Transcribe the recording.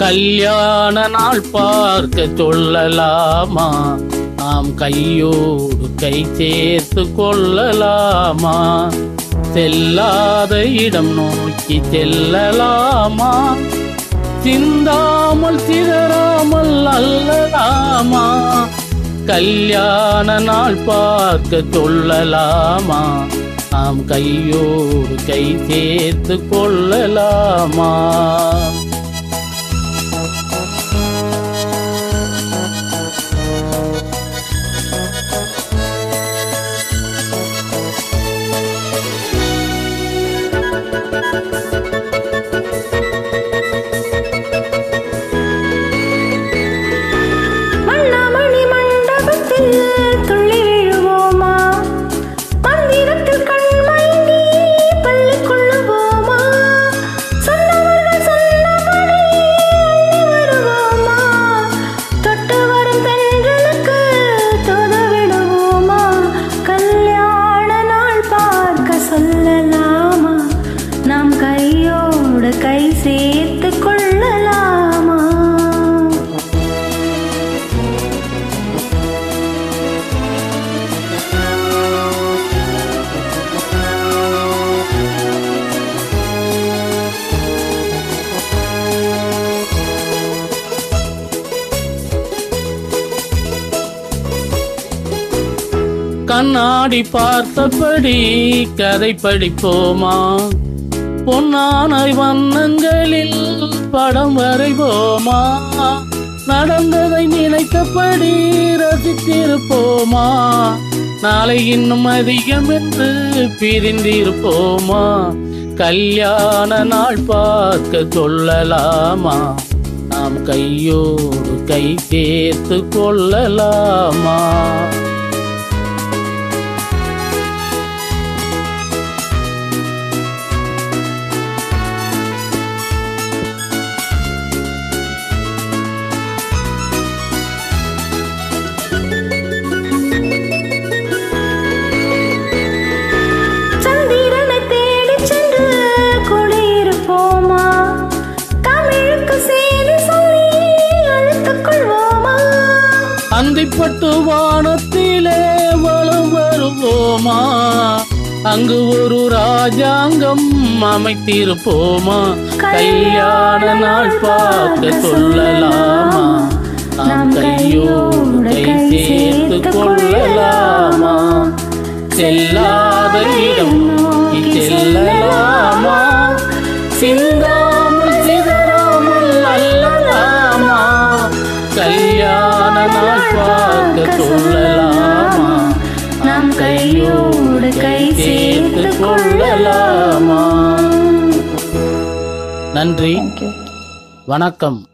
கல்யாண நாள் பார்க்க சொல்லலாமா? நாம் கையோடு கை சேர்த்து கொள்ளலாமா? செல்லாத இடம் நோக்கி செல்லலாமா? சிந்தாமல் சிதறாமல் அல்லலாமா? கல்யாண நாள் பார்க்க சொல்லலாமா? நாம் கையோடு கை சேர்த்து கொள்ளலாமா? கண்ணாடி பார்த்தபடி கதை படிப்போமா? பொன்னானை வண்ணங்களில் படம் வரைவோமா? நடந்ததை நினைத்தபடி ரசித்திருப்போமா? நாளை இன்னும் அதிகம் என்று பிரிந்திருப்போமா? கல்யாண நாள் பார்க்க சொல்லலாமா? நாம் கையோடு கை சேர்த்து கொள்ளலாமா? அந்திப்பட்டு வானத்திலே வளம் வருவோமா? அங்கு ஒரு ராஜாங்கம் அமைத்திருப்போமா? கல்யாண நாள் பார்க்க சொல்லலாமா? நாம் கையோடு கை சேர்த்து கொள்ளலாமா? செல்லா பார்க்க சொல்லலாமா? நாம் கையோடு கை சேர்த்து கொள்ளலாமா? நன்றி. வணக்கம்.